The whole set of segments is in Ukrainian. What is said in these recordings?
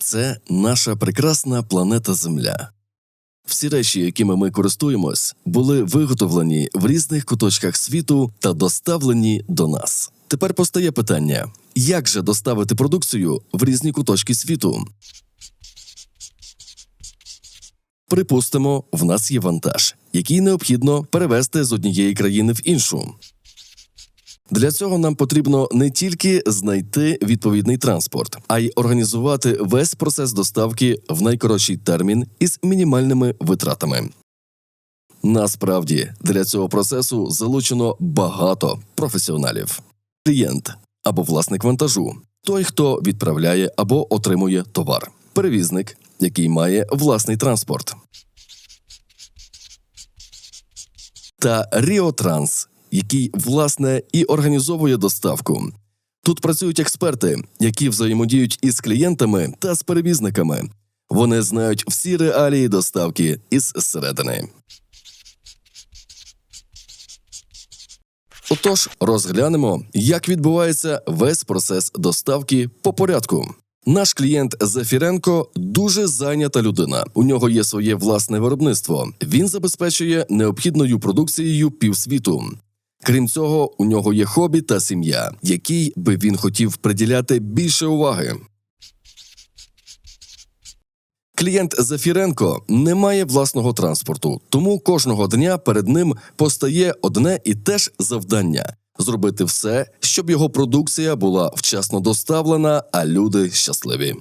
це наша прекрасна планета Земля. Всі речі, якими ми користуємось, були виготовлені в різних куточках світу та доставлені до нас. Тепер постає питання: як же доставити продукцію в різні куточки світу? Припустимо, в нас є вантаж, який необхідно перевезти з однієї країни в іншу. Для цього нам потрібно не тільки знайти відповідний транспорт, а й організувати весь процес доставки в найкоротший термін із мінімальними витратами. Насправді для цього процесу залучено багато професіоналів: клієнт або власник вантажу, той, хто відправляє або отримує товар, перевізник, який має власний транспорт, та Ріотранс, який власне і організовує доставку. Тут працюють експерти, які взаємодіють із клієнтами та з перевізниками. Вони знають всі реалії доставки із середини. Отож, розглянемо, як відбувається весь процес доставки по порядку. Наш клієнт Зафіренко дуже зайнята людина. У нього є своє власне виробництво. Він забезпечує необхідною продукцією півсвіту. Крім цього, у нього є хобі та сім'я, якій би він хотів приділяти більше уваги. Клієнт Зафіренко не має власного транспорту, тому кожного дня перед ним постає одне і те ж завдання зробити все, щоб його продукція була вчасно доставлена, а люди щасливі.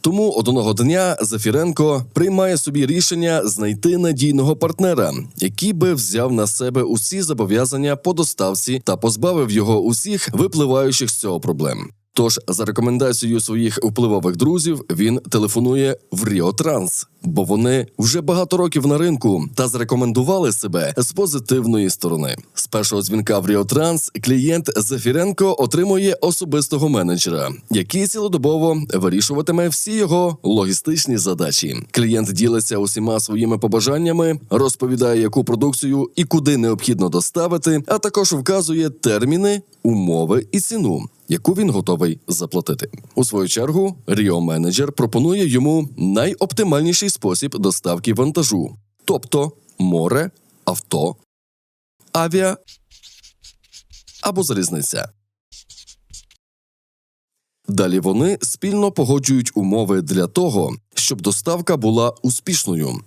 Тому одного дня Зафіренко приймає собі рішення знайти надійного партнера, який би взяв на себе усі зобов'язання по доставці та позбавив його усіх випливаючих з цього проблем. Тож, за рекомендацією своїх впливових друзів, він телефонує в Ріотранс, бо вони вже багато років на ринку та зарекомендували себе з позитивної сторони. З першого дзвінка в Ріотранс клієнт Зафіренко отримує особистого менеджера, який цілодобово вирішуватиме всі його логістичні задачі. Клієнт ділиться усіма своїми побажаннями, розповідає, яку продукцію і куди необхідно доставити, а також вказує терміни, умови і ціну яку він готовий заплатити. У свою чергу Ріо менеджер пропонує йому найоптимальніший спосіб доставки вантажу, тобто море, авто, авіа або залізниця. Далі вони спільно погоджують умови для того, щоб доставка була успішною.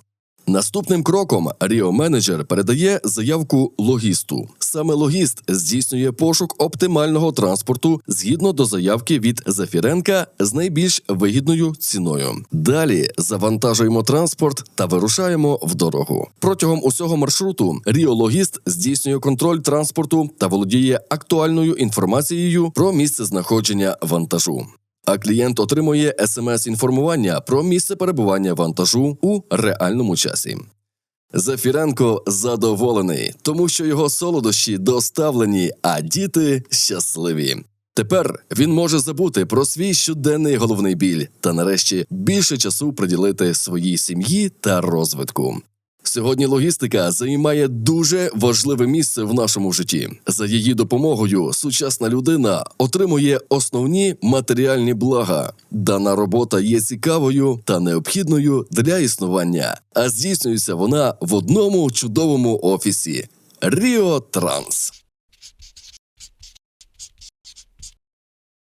Наступним кроком Ріо менеджер передає заявку логісту. Саме логіст здійснює пошук оптимального транспорту згідно до заявки від Зафіренка з найбільш вигідною ціною. Далі завантажуємо транспорт та вирушаємо в дорогу. Протягом усього маршруту Ріо Логіст здійснює контроль транспорту та володіє актуальною інформацією про місце знаходження вантажу. А клієнт отримує смс-інформування про місце перебування вантажу у реальному часі. Зафіренко задоволений, тому що його солодощі доставлені, а діти щасливі. Тепер він може забути про свій щоденний головний біль та нарешті більше часу приділити своїй сім'ї та розвитку. Сьогодні логістика займає дуже важливе місце в нашому житті. За її допомогою сучасна людина отримує основні матеріальні блага. Дана робота є цікавою та необхідною для існування, а здійснюється вона в одному чудовому офісі Ріо Транс.